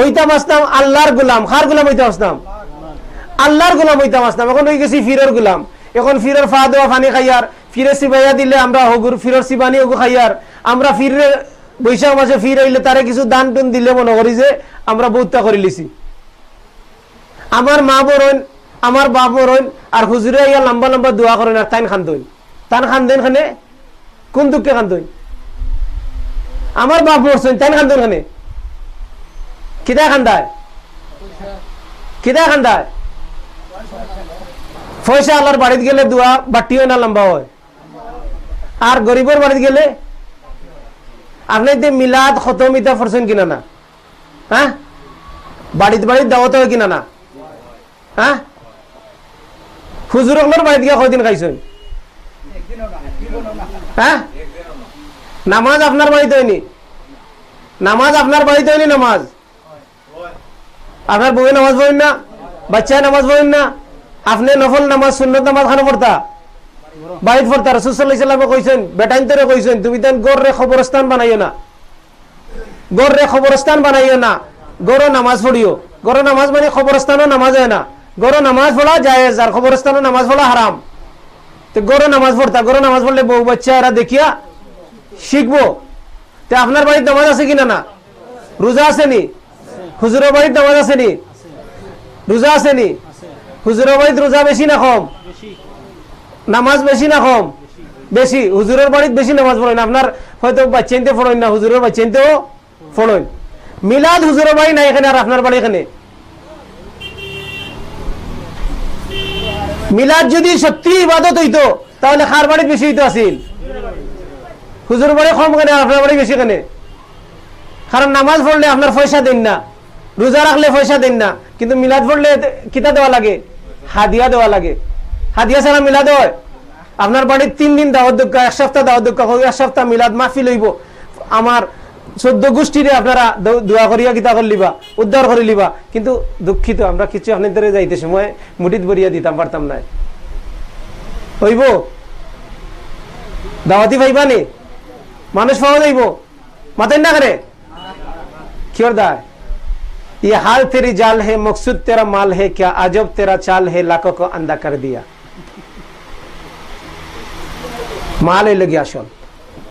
হইতাম আসতাম আল্লাহর গুলাম। খার গুলাম হইতাম আসতাম আল্লাহর গুলাম হইতাম আসতাম এখন হয়ে গেছি ফিরের গুলাম। এখন ফিরের ফা দেওয়া ফানি খাইয়ার। ফিরে সিবাইয়া দিলে আমরা হগুর ফিরের সিবানি হগু খাইয়ার। আমরা ফিরে বৈশাখ মাসে ফির আইলে তারে কিছু দান টুন দিলে মনে করি যে আমরা বহুত্তা করে লিছি। আমার মা বরণ আমার বাপ বরণ আর হুজুরে ইয়া লম্বা লম্বা দোয়া করেন আর তাইন খান্দইন। তান খান্দেন খানে? কোন দুঃখে খান্দইন? আমার বাপ মরছেন, তাইন খান্দইন খানে? কিতা খান্দায় কিতা খান্দায় পয়সা আল্লাহর বাড়িতে গেলে দোয়া বাটি হয় না, লম্বা হয়। আর গরিবের বাড়িতে গেলে? আপনি যে মিলাদ খতম ইতা ফরছেন কিনা না? হ্যাঁ? বাড়িতে বাড়িতে দাওয়াত হয় কিনা না? হ্যাঁ? হুজুর আপনার বাড়িতে গিয়ে কয়দিন খাইছেন? হ্যাঁ? নামাজ আপনার বাড়িতে হয়নি? নামাজ আপনার বাড়িতে হয়নি নামাজ? আপনার বউয়ে নামাজ পড়েন না, বাচ্চায় নামাজ পড়েন না, আপনি নফল নামাজ, সুন্নত নামাজ খানো পড়তা? বাড়িত পড়তা? রসুল্লাহ ইসলামে কইছেন বেটাইন তোরে কইছেন, তুমি তেন গড় রে খবরস্থান বানাইও না। গড় রে খবরস্থান বানাইও না। গড় নামাজ পড়িও। গড় নামাজ মানে খবরস্থানও নামাজ হয় না। গড় নামাজ পড়া যায় আর খবরস্থানও নামাজ পড়া হারাম। তো গড় নামাজ পড়তা? গড় নামাজ পড়লে বউ বাচ্চা এরা দেখিয়া শিখব। তো আপনার বাড়ির নামাজ আছে কিনা না? রোজা আসেনি? হুজুরের বাড়ির নামাজ আসেনি? রোজা আসেনি? হুজুরের বাড়িত রোজা বেশি না কম? নামাজ বেশি না কম? বেশি। হুজুরের বাড়িতে বেশি নামাজ পড়েন। আপনার হয়তো বাচ্চাইতে পড়েন না, হুজুরের বাচ্চাইতেও পড়েন। মিলাদ বাড়ি নাই এখানে আর আপনার বাড়ি এখানে। মিলাদ যদি সত্যি ইবাদত হইতো, তাহলে খার বাড়িতে বেশি হইতো আসিল? হুজুর বাড়ি কম কেন আপনার বাড়ি বেশি কেন? কারণ নামাজ পড়লে আপনার পয়সা দেন না। রোজা রাখলে পয়সা দেন না, কিন্তু মিলাদ পড়লে কিতা দেওয়া লাগে? হাদিয়া দেওয়া লাগে। হাদিয়া ছাড়া মিলাদ হয়? আপনার বাড়ির তিন দিন দাওয়াত এক সপ্তাহ দাওয়াত দক্ষ এক সপ্তাহ মিলাদ মাফি লইব আমার চোদ্দ গোষ্ঠীরে আপনারা দোয়া করিয়া কিতা করলিবা উদ্ধার করে লিবা। কিন্তু দুঃখিত, আমরা কিছু অনেক ধরে যাইতেছি মানে মুটিত বরিয়া দিতাম, পারতাম না হইব? দাওয়াতি পাইবা মানুষ পাওয়া যাইব? মাতেন না করে? কিয়র দায়? ये हाल तेरी जाल है, मकसूद तेरा माल है, क्या अजब तेरा चाल है, लाखों को अंधा कर दिया। माल लग गया शोल